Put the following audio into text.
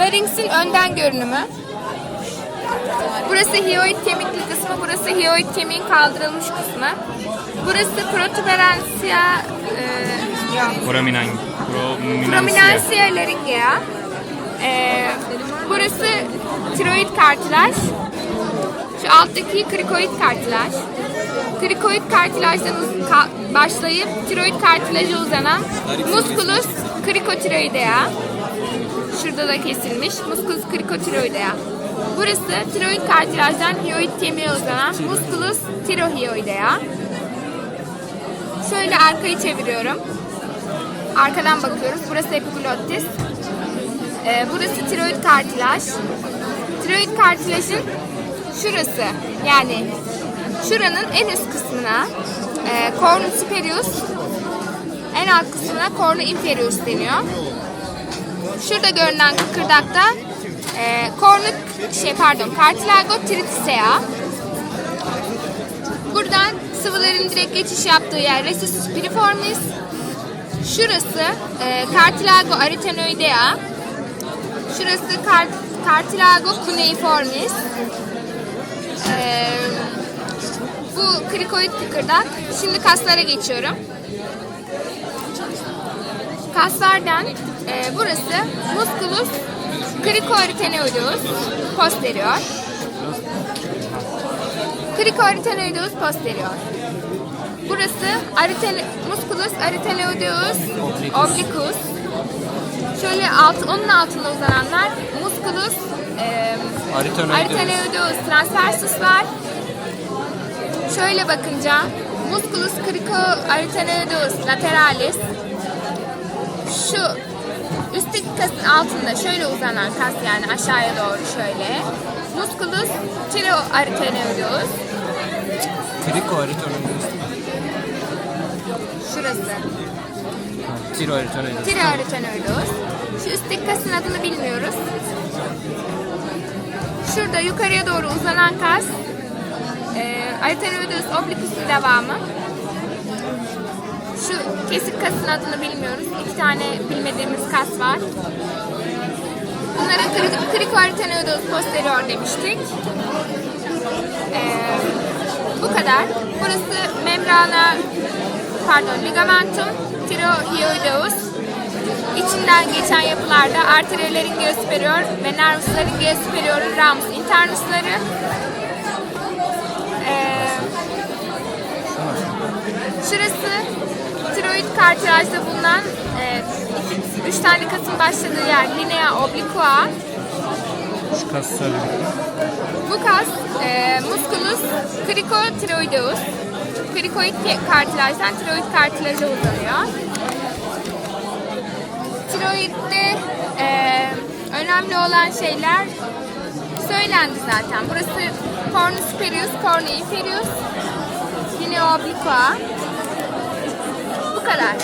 Larynx'in önden görünümü. Burası hioid kemikli kısmı, burası hioid kemiğin kaldırılmış kısmı. Burası protuberansia, e, yok, Prominan, prominansia. prominensia laryngea. E, burası tiroid kartilaj. Şu alttaki krikoid kartilaj. Krikoid kartilajdan başlayıp tiroid kartilaja uzanan musculus krikotiroidea. Şurada da kesilmiş. Musculus krikotiroidea. Burası tiroid kartilajdan hioid kemiğe uzanan musculus tirohioidea. Şöyle arkayı çeviriyorum. Arkadan bakıyoruz. Burası epiglottis. Ee, burası tiroid kartilaj. Tiroid kartilajın şurası yani şuranın en üst kısmına e, cornu superius en alt kısmına cornu inferius deniyor. Şurada görünen kıkırdakta e, cornu şey pardon cartilago triticea. Buradan sıvıların direkt geçiş yaptığı yer recessus piriformis. Şurası e, cartilago arytenoidea. Şurası kar- cartilago cuneiformis. E, bu krikoid kıkırdak. Şimdi kaslara geçiyorum. Kaslardan e, burası musculus cricoarytenoideus posterior. Cricoarytenoideus posterior. Burası ariten, musculus arytenoideus obliquus. Şöyle alt, onun altında uzananlar musculus e, arytenoideus transversus var. Şöyle bakınca musculus cricoarytenoideus lateralis şu üstteki kasın altında şöyle uzanan kas yani aşağıya doğru şöyle. Musculus tiroarytenoideus Kriko arytenoideus. şurası. Tiro arytenoideus. Tiroarytenoideus. Şu üstteki kasın adını bilmiyoruz. Şurada yukarıya doğru uzanan kas e, arytenoideus obliquus'un devamı. Şu kesik kasın adını bilmiyoruz. İki tane bilmediğimiz kas var. Bunlara krikoarytenoideus posterior demiştik. Ee, bu kadar. Burası membrana, pardon ligamentum tirohioideus. İçinden geçen yapılarda arteriolaryngeus superior ve nervus laryngeus superior'un ramus internusları. Şurası tiroid kartilajda bulunan e, iki- üç tane kasın başladığı yer linea obliqua. Şu kasları. Bu kas e, musculus cricotiroideus. Krikoid kartilajdan tiroid kartilaja uzanıyor. Tiroidde e, önemli olan şeyler söylendi zaten. Burası cornu superius, cornu inferius, linea obliqua. Bu kadar.